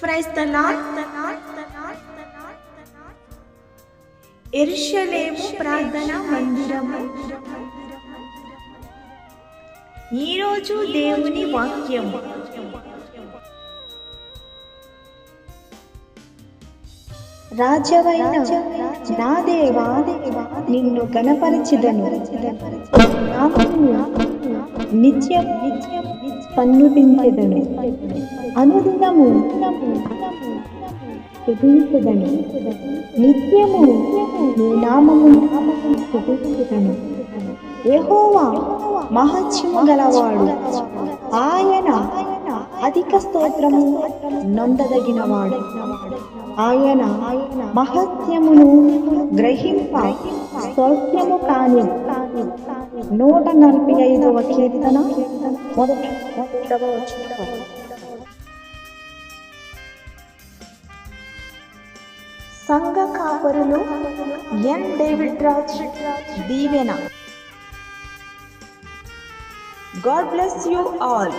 Praise the Lord. ఎరుషలేము ప్రార్థన మందిరము ఈరోజు దేవుని వాక్యము. రాజవైన నా దేవా నిన్ను గణపరిచిదను నామమును నిత్యం పన్ను సన్నుతించెదను అనుదినము స్తుతించెదను నిత్యము నీ నామము స్తుతించెదను యెహోవా మహత్యము గలవాడు. ఆయన అధిక స్తోత్రము నొందదగినవాడు. ఆయన మహత్యమును గ్రహింప సౌఖ్యము కాని నూట నలభై ఐదవ కీర్తన మొదటి సంఘ కాపరులు N David Raj Deevena. God bless you all.